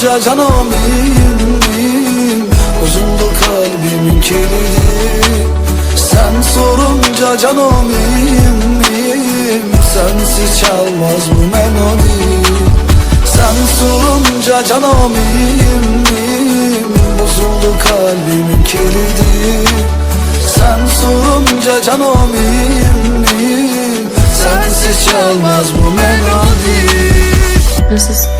sorunca canım iyiyim Bozuldu kalbimin kilidi Sen sorunca canım iyiyim Sensiz çalmaz bu melodi. Sen sorunca canım iyiyim Bozuldu kalbimin kilidi Sen sorunca canım iyiyim Sensiz çalmaz bu melodi. Nasılsın?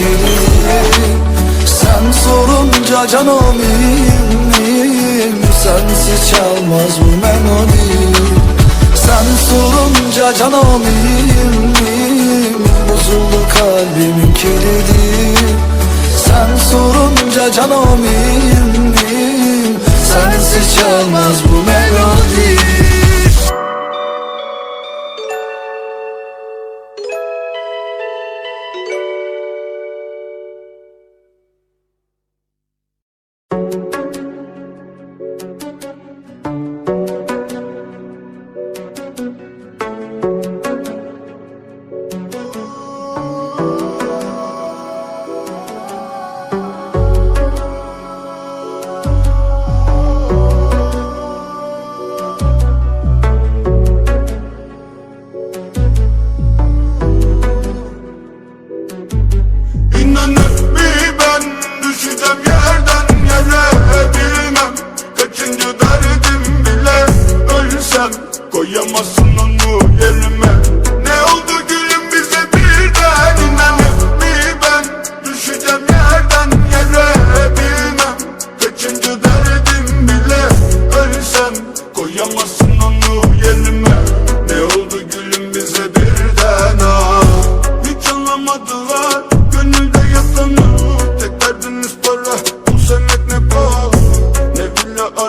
kilidi Sen sorunca canım Sensiz çalmaz bu melodi. Sen sorunca canım iyiyim, Bozuldu kalbimin kilidi. Sen sorunca canım Sensiz çalmaz bu melodi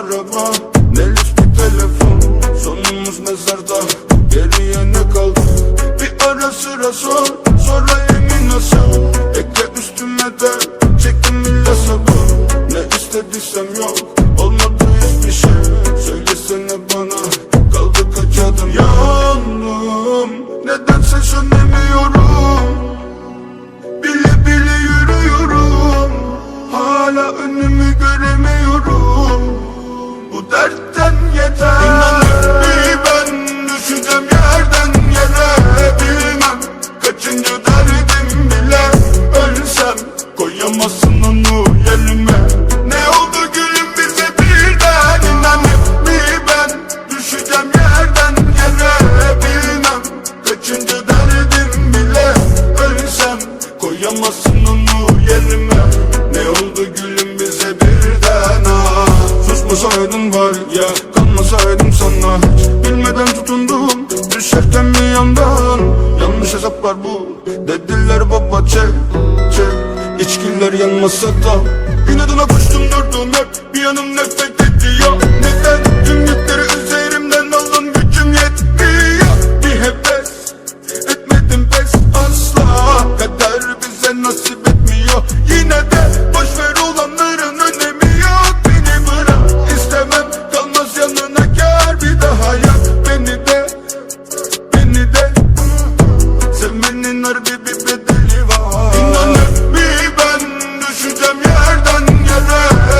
araba ne bir telefon Sonumuz mezarda. Geriye ne kaldı? Bir ara sıra sor sonra emin nasıl Ekle üstüme de çektim illa sabır Ne istediysem yok olmadı hiçbir şey. Söylesene bana kaldı kaç adım? Yandım nedense sönemiyorum. Bile bile yürüyorum. Hala önümü göremiyorum dertten yeter. İnanır ben düşeceğim yerden yere. Bilmem kaçıncı derdim bile. Ölsem koyamazsın onu kanmasaydım sana Bilmeden tutundum düşerken bir yandan Yanlış hesaplar bu dediler baba çek çek İçkiler yanmasa da İnadına koştum durdum hep bir yanım nefret ediyor Neden the nerve.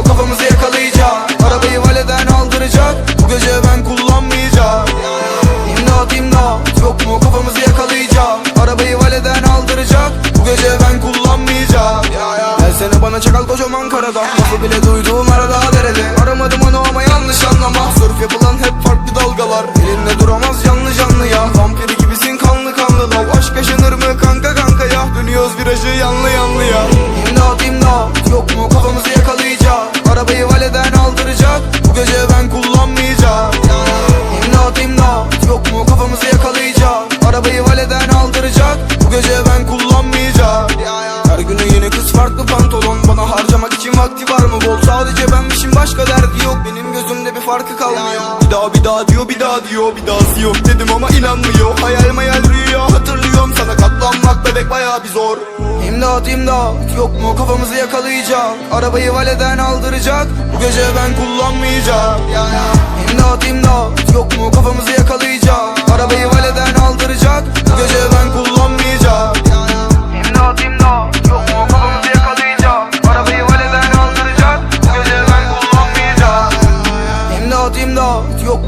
Mu kafamızı yakalayacak. Arabayı valeden aldıracak. Bu gece ben kullanmayacağım. İmdat imdat. Yok mu? Kafamızı yakalayacak. Arabayı valeden aldıracak. Bu gece ben kullanmayacağım. Gel seni bana çakal kocaman karada. Lafı bile duyduğum arada derede. Aramadım onu ama yanlış anlama Gece ben kullanmayacağım. Her günü yeni kız farklı pantolon. Bana harcamak için vakti var mı bol? Sadece benmişim başka derdi yok. Benim gözümde bir farkı kalmıyor Bir daha bir daha diyor bir daha diyor Bir dahası yok dedim ama inanmıyor Hayal mayal rüya. Hatırlıyorum Sana katlanmak bebek baya bir zor. İmdat imdat yok mu? Kafamızı yakalayacak. Arabayı valeden aldıracak. Bu gece ben kullanmayacağım. İmdat imdat yok mu? Kafamızı yakalayacak. Arabayı valeden aldıracak. Bu gece ben kullanmayacağım. İmdat imdat